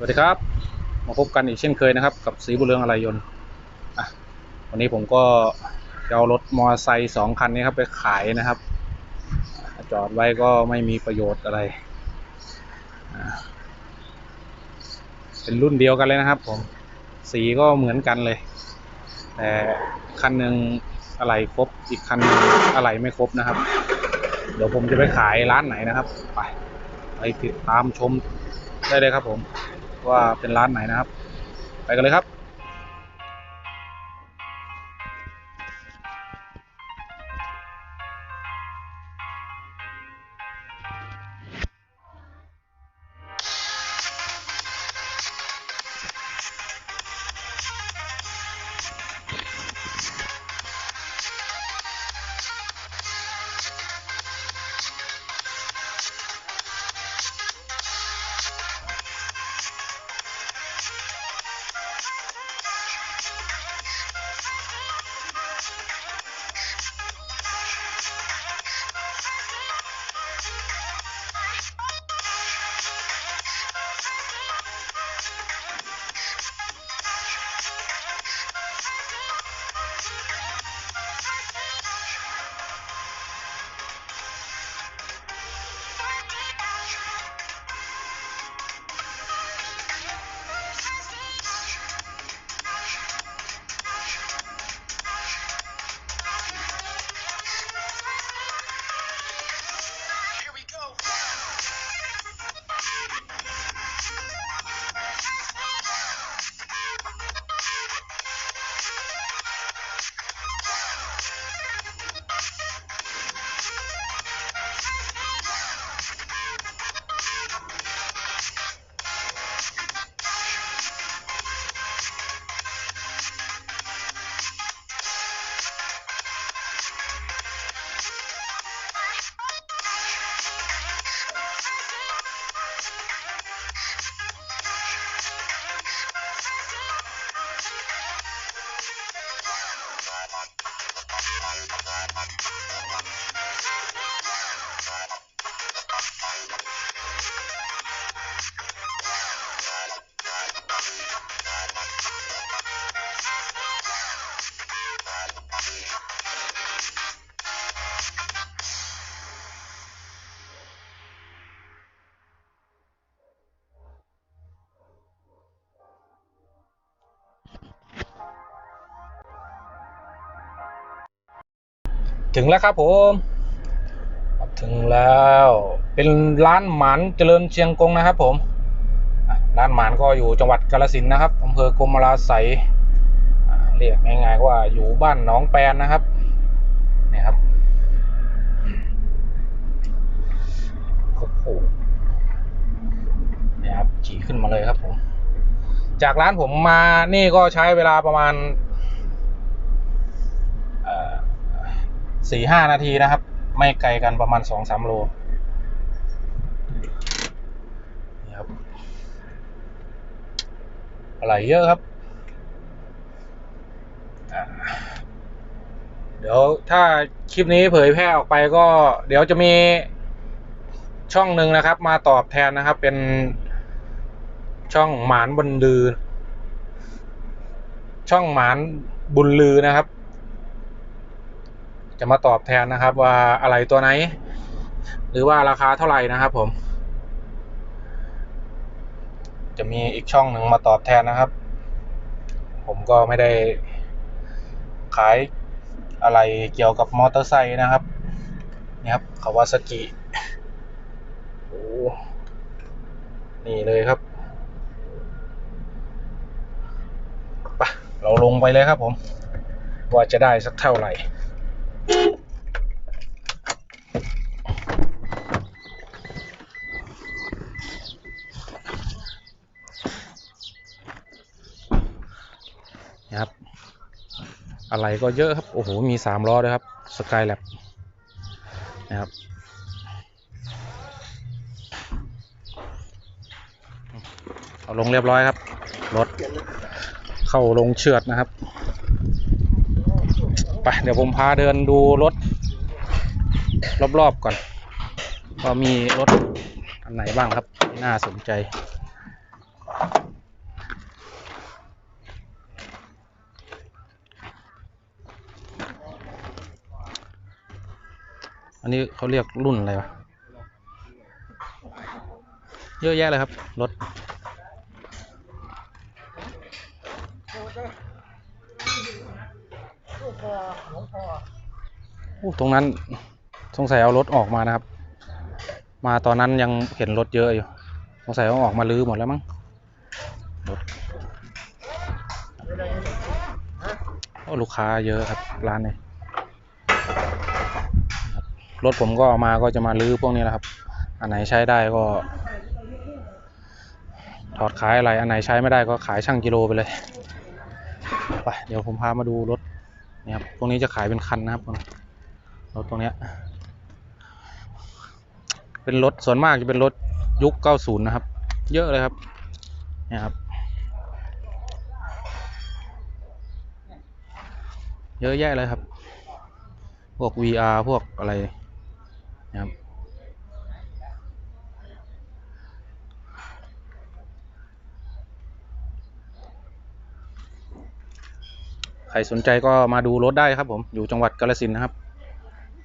สวัสดีครับ มาพบกันอีกเช่นเคยนะครับ กับสีบุญเรืองอะไรยนต์วันนี้ผมก็จะเอารถมอเตอร์ไซค์สองคันนี้ครับไปขายนะครับ จอดไว้ก็ไม่มีประโยชน์อะไร เป็นรุ่นเดียวกันเลยนะครับผมสีก็เหมือนกันเลย แต่คันหนึ่งอะไรครบอีกคันหนึ่งอะไรไม่ครบนะครับ เดี๋ยวผมจะไปขายร้านไหนนะครับ ไปไปติดตามชมได้เลยครับผม ว่าเป็นร้านไหนนะครับ ไปกันเลยครับ ถึงแล้วครับผมถึงแล้วเป็นร้านหมานเจริญเชียงกงนะครับผมร้านหมานก็อยู่จังหวัดกาฬสินนะครับอำเภอกรมราไสยเรียกง่ายๆว่าอยู่บ้านหนองแปนนะครับนี่ครับโอ้โหนี่ครับขี่ขึ้นมาเลยครับผม จากร้านผมมานี่ก็ใช้เวลาประมาณ สี่ห้านาทีนะครับ ไม่ไกลกันประมาณสองสามโลนี่ครับอะไรเยอะครับ เดี๋ยวถ้าคลิปนี้เผยแพร่ออกไปก็ เดี๋ยวจะมีช่องหนึ่งนะครับ มาตอบแทนนะครับ เป็นช่องหมานบนลือ ช่องหมานบุญลือนะครับ จะมาตอบแทนนะครับ ว่าอะไรตัวไหน หรือว่าราคาเท่าไหร่นะครับ ผม จะมีอีกช่องหนึ่งมาตอบแทนนะครับ ผมก็ไม่ได้ขายอะไรเกี่ยวกับมอเตอร์ไซค์นะครับนี่ครับคาวาซากิโอ้นี่เลยครับไปเราลงไปเลยครับผม ว่าจะได้สักเท่าไหร่ นะครับ อะไรก็เยอะครับ โอ้โห มีสามล้อด้วยครับสกายแลบนะครับเอาลงเรียบร้อยครับ รถ เข้าลงเชือดนะครับ ไป เดี๋ยวผมพาเดินดูรถ รอบๆก่อนว่ามีรถอันไหนบ้างครับ น่าสนใจ นนี้เขาเรียกรุ่นอะไรวะ เยอะแยะเลยครับ รถ ตรงนั้นสงสัยเอารถออกมานะครับ มาตอนนั้นยังเห็นรถเยอะอยู่ สงสัยเอาออกมาลื้อหมดแล้วมั้ง รถโอ้ลูกค้าเยอะครับร้านนี้ รถผมก็เอามาก็จะมาลื้อพวกนี้แหละครับ อันไหนใช้ได้ก็ ถอดขายอะไร อันไหนใช้ไม่ได้ก็ขายช่างกิโลไปเลยไปเดี๋ยวผมพามาดูรถนี่ครับตรงนี้จะขายเป็นคันนะครับรถตรงเนี้ยเป็นรถส่วนมากจะเป็นรถยุค 90 นะครับ เยอะเลยครับเนี่ยครับ เยอะแยะเลยครับ พวก VR พวกอะไร นะครับใครสนใจก็มาดูรถได้ครับผม อยู่จังหวัดกาฬสินนะครับ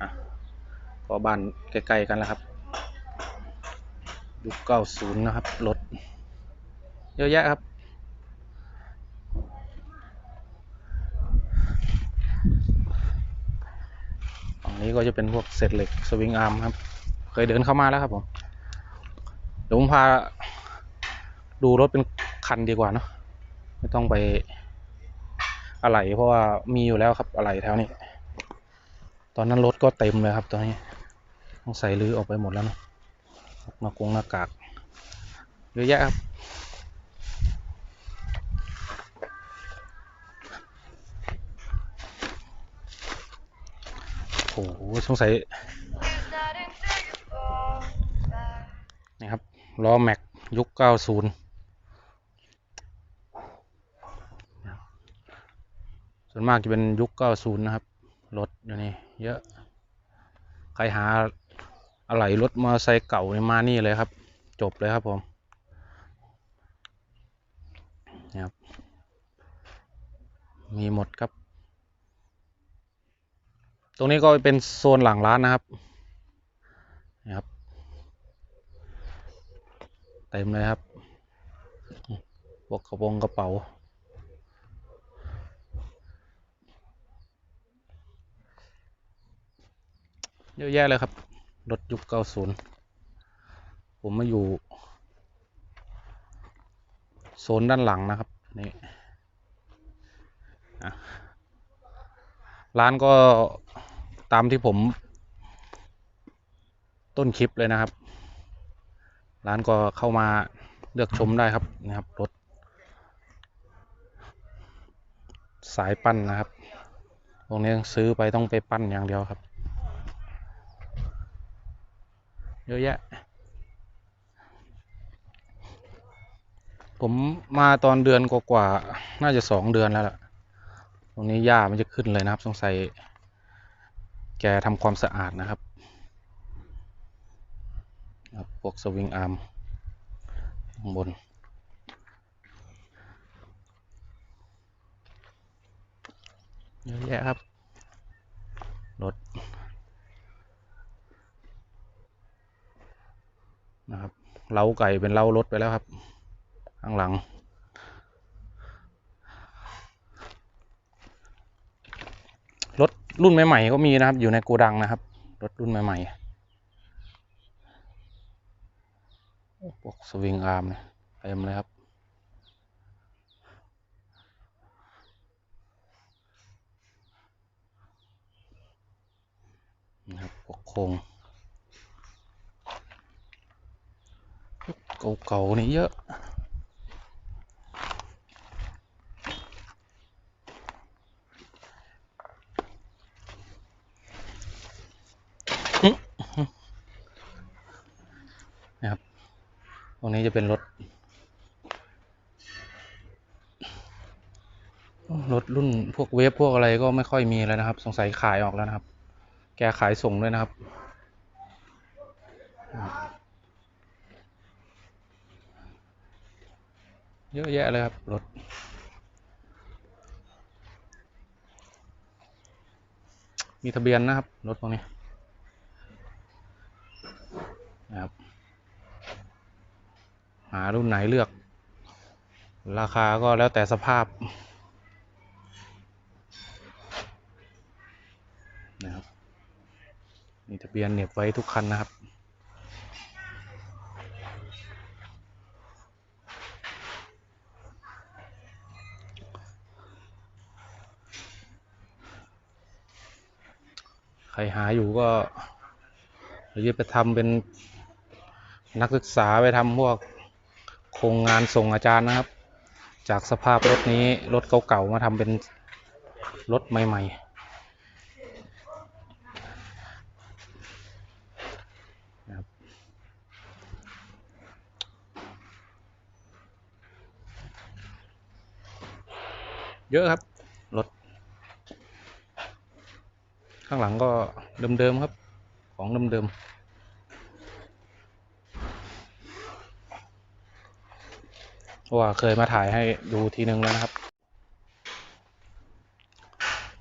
อะ ก็บ้านใกล้ๆกันแล้วครับยุค90นะครับ รถ เยอะแยะครับ นี้ก็จะเป็นพวกเศษเหล็กสวิงอาร์มครับ เคยเดินเข้ามาแล้วครับผมเดี๋ยวผมพาดูรถเป็นคันดีกว่าเนอะไม่ต้องไปอะไหล่เพราะว่ามีอยู่แล้วครับอะไหล่แถวนี้ ตอนนั้นรถก็เต็มเลยครับตอนนี้ต้องใส่ลื้อออกไปหมดแล้วเนอะหน้ากงหน้ากากเยอะแยะครับ โอ้โหสงสัยนี่ครับล้อแม็กยุค 90ส่วนมากจะเป็นยุค 90 นะครับ รถอยู่นี่เยอะ ใครหาอะไหล่รถมอเตอร์ไซค์เก่านี่มานี่เลยครับ จบเลยครับผมนี่ครับ มีหมดครับ ตรงนี้ก็เป็นโซนหลังร้านนะครับนี่ครับ เต็มเลยครับพวกกระโปรงกระเป๋า เยอะแยะเลยครับ รถยุค90ผมมาอยู่ โซนด้านหลังนะครับนี่ร้านก็ ตามที่ผม ต้นคลิปเลยนะครับ ร้านก็เข้ามาเลือกชมได้ครับนะครับรถสายปั้นนะครับ ตรงนี้ซื้อไปต้องไปปั้นอย่างเดียวครับ เยอะแยะ ผมมาตอนเดือนกว่าๆน่าจะสองเดือนแล้วล่ะ ตรงนี้หญ้ามันจะขึ้นเลยนะครับ สงสัย แกทำความสะอาดนะครับพวกสวิงอาร์มข้างบน เยอะแยะครับ รถ นะครับ เล้าไก่เป็นเล้ารถไปแล้วครับ ข้างหลัง รถรุ่นใหม่ๆก็มีนะครับ อยู่ในโกดังนะครับ รถรุ่นใหม่ๆพวกสวิงอาร์มเนี่ยเต็มเลยครับ นะครับพวกโครงเก่าๆนี่เยอะ นะครับ ต รงนี้จะเป็นรถ รถรุ่นพวกเวฟพวกอะไรก็ไม่ค่อยมีแล้วนะครับ สงสัยขายออกแล้วนะครับ แกขายส่งด้วยนะครับเยอะแยะเลยครับ รถ มีทะเบียนนะครับ รถพวกนี้นะครับ หารุ่นไหนเลือก ราคาก็แล้วแต่สภาพนะครับมีทะเบียนเหน็บไว้ทุกคันนะครับใครหาอยู่ก็หรือจะไปทำเป็นนักศึกษาไปทำพวก ครงงานส่งอาจารย์นะครับ จากสภาพรถนี้รถเก่าๆมาทำเป็นรถใหม่ ๆ นะครับเยอะครับรถ ข้างหลังก็เดิมๆครับ ของเดิมๆเพราะ ว่าเคยมาถ่ายให้ดูทีนึงแล้วนะครับ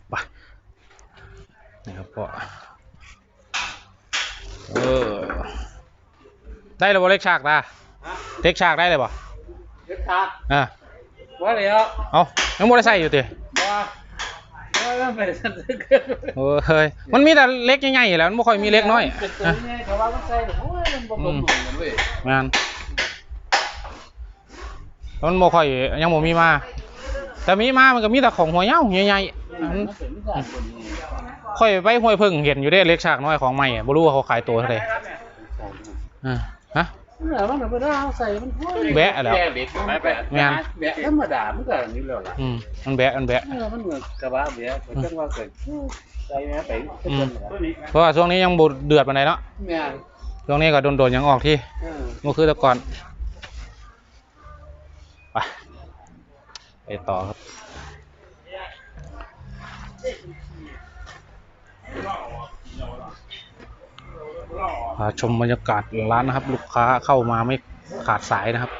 ไปนี่ครับก็เออได้เลยบ่เล็กฉากตาเล็กฉากได้เลยบ่เล็กขาดอะว่าเลยอะเอายังบ่ได้ใส่อยู่ติว่าว่าไม่ได้สั่นเกินโอ้ยเฮ้ยมันมีแต่เล็กใหญ่ๆอยู่แล้วมันบ่ค่อยมีเล็กน้อยเป็นตัวอะนี้เขาว่ามันใส่แต่โอ้ยมันบ่ลงหนุนกันเว้ยงาน มันบ่ค่อยยังบ่มีมา แต่มีมามันก็มีแต่ของหัวเหย้าใหญ่ๆอันมันเป็นไม่ได้คนนี้ค่อยไปห้วยพึ่งเห็นอยู่ได้เล็กฉากน้อยของใหม่อะบ่รู้ว่าเขาขายตัวเท่าไหร่อ่าฮะเออมันธรรมดาเอาใส่มันโอ้ยแบะแล้วเด็กแบะแบะแม่นแบะธรรมดามันก็อย่างนี้แล้วล่ะอืมมันแบะมันแบะเออมันเหมือนกระบะแบะผมจังว่าเกิดใส่แม่ไปอืมเพราะว่าช่วงนี้ยังบ่เดือดปานใดเนาะแม่นช่วงนี้ก็โดนๆยังออกที่เออบ่คือแต่ก่อน ไปต่อครับพาชมบรรยากาศร้านนะครับ ลูกค้าเข้ามาไม่ขาดสายนะครับ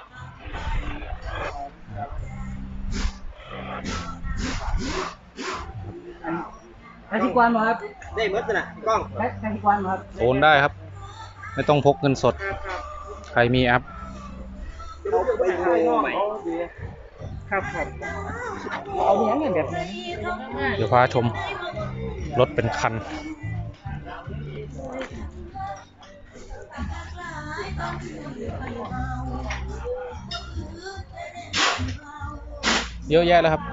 อาทิตย์วันมาครับ ได้หมดน่ะกล้องอาทิตย์วันมาครับโอนได้ครับ ไม่ต้องพกเงินสด ใครมีแอป ครับครับเอาอย่างเงี้ยแบบนี้เดี๋ยวพาชมรถเป็นคัน เยอะแยะแล้วครับ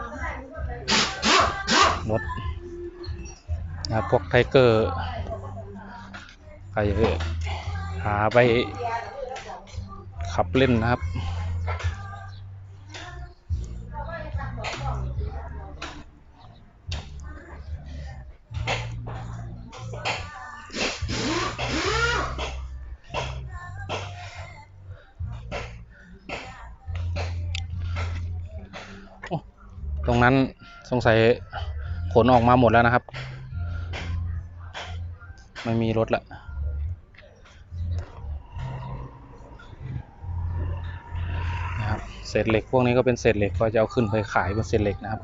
รถนะครับพวกไทเกอร์ใครหาไปขับเล่นนะครับ นั้นสงสัยขนออกมาหมดแล้วนะครับ ไม่มีรถละนะครับเศษเหล็กพวกนี้ก็เป็นเศษเหล็กก็จะเอาขึ้นไปขายเป็นเศษเหล็กนะครับ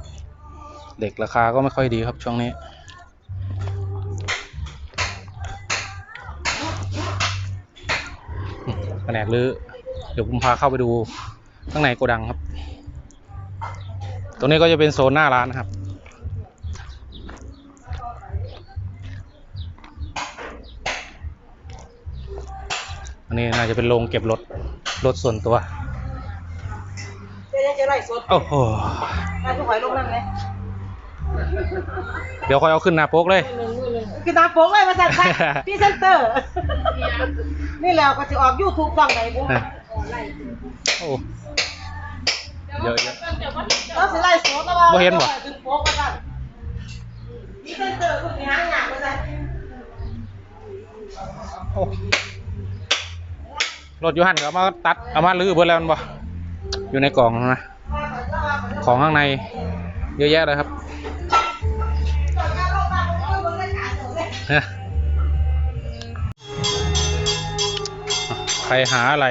เหล็กราคาก็ไม่ค่อยดีครับช่วงนี้แผนกรื้อเดี๋ยวผมพาเข้าไปดูข้างในโกดังครับ ตรงนี้ก็จะเป็นโซนหน้าร้านนะครับ อันนี้น่าจะเป็นโรงเก็บรถ รถส่วนตัวจะยังจะไล่สดโอ้โหไล่ทุกข่อยลงนั่งเลยเดี๋ยวค่อยเอาขึ้นหน้าโป๊กเลย คือตาโป๊กเลยมาสั่นไปพี่เซนเตอร์ นี่แล้วก็จะออกยูทูบฟังไหนบุ้งโอ้ เยอะเยอะเราสิไล่สดแล้วว่าบ่เห็นบ่ ถึงโป๊กมาสั่นพี่เซนเตอร์คุณมีหางหยางมาสั่โอ้รถอยูหันก็เอามาตัดเอามาลื้อเบิดแล้วมันบ่อยู่ในกล่องนะ ของข้างในเยอะแยะเลยครับฮะใครหาอะไร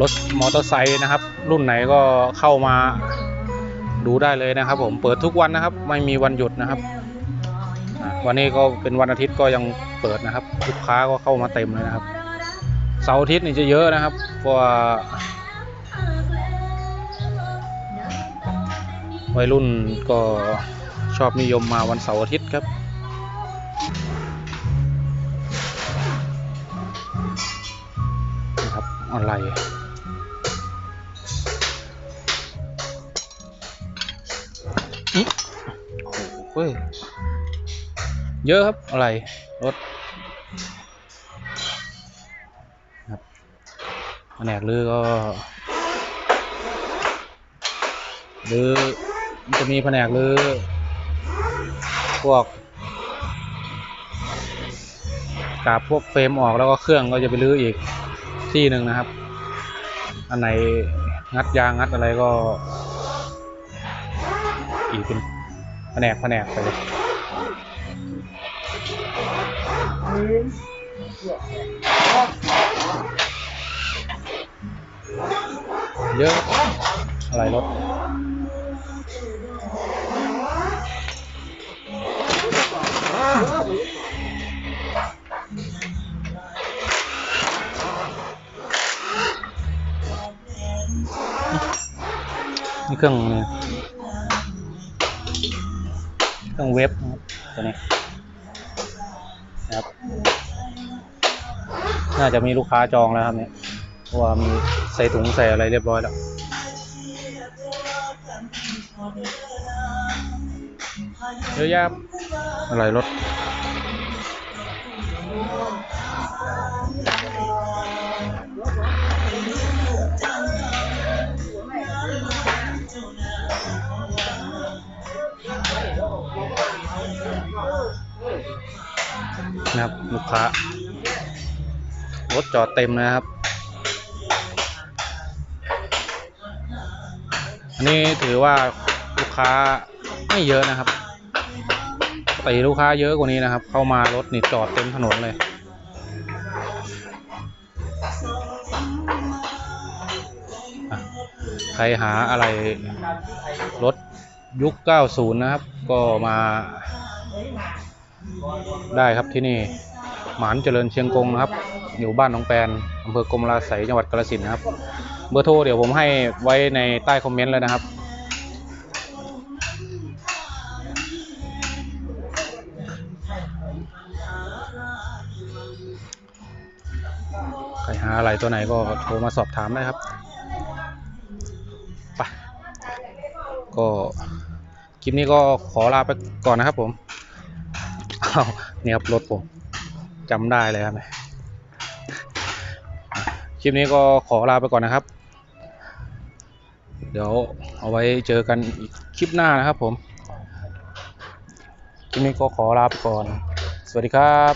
รถมอเตอร์ไซค์นะครับ รุ่นไหนก็เข้ามาดูได้เลยนะครับ ผมเปิดทุกวันนะครับ ไม่มีวันหยุดนะครับวันนี้ก็เป็นวันอาทิตย์ก็ยังเปิดนะครับลูกค้าก็เข้ามาเต็มเลยนะครับเสาร์อาทิตย์นี่จะเยอะนะครับเพราะว่าวัยรุ่นก็ชอบนิยมมาวันเสาร์อาทิตย์ครับ อะไรอิโอ้โหเยเยอะครับอะไร รถครับแผนกลือก็ลือจะมีแผนกลือพวกกาบพวกเฟรมออกแล้วก็เครื่องก็จะไปลื้ออีก ที่หนึ่งนะครับ อันไหนงัดยางงัดอะไรก็ อีกเป็นแผนกแผนกไปเลยเยอะอะไรรถ นี่เครื่องเครื่องเว็บตัวนี้นะครับ น่าจะมีลูกค้าจองแล้วครับเนี่ยเพราะว่ามีใส่ถุงใส่อะไรเรียบร้อยแล้วเยอะแยะครับอะไรรถ นะครับ ลูกค้ารถจอดเต็มนะครับ อันนี้ถือว่าลูกค้าไม่เยอะนะครับติลูกค้าเยอะกว่านี้นะครับ เข้ามารถนี่จอดเต็มถนนเลยใครหาอะไรรถยุค 90 นะครับ ก็มา ได้ครับที่นี่หมานเจริญเชียงกงนะครับ อยู่บ้านหนองแปนอำเภอกรมราไสจังหวัดกาฬสินธุ์นะครับ เบอร์โทรเดี๋ยวผมให้ไว้ในใต้คอมเมนต์เลยนะครับ ใครหาอะไรตัวไหนก็โทรมาสอบถามได้ครับไปก็คลิปนี้ก็ขอลาไปก่อนนะครับผมาวเนี่ยครับรถผมจำได้เลยครับคลิปนี้ก็ขอลาไปก่อนนะครับ เดี๋ยวเอาไว้เจอกันอีกคลิปหน้านะครับผม คลิปนี้ก็ขอลาไปก่อน สวัสดีครับ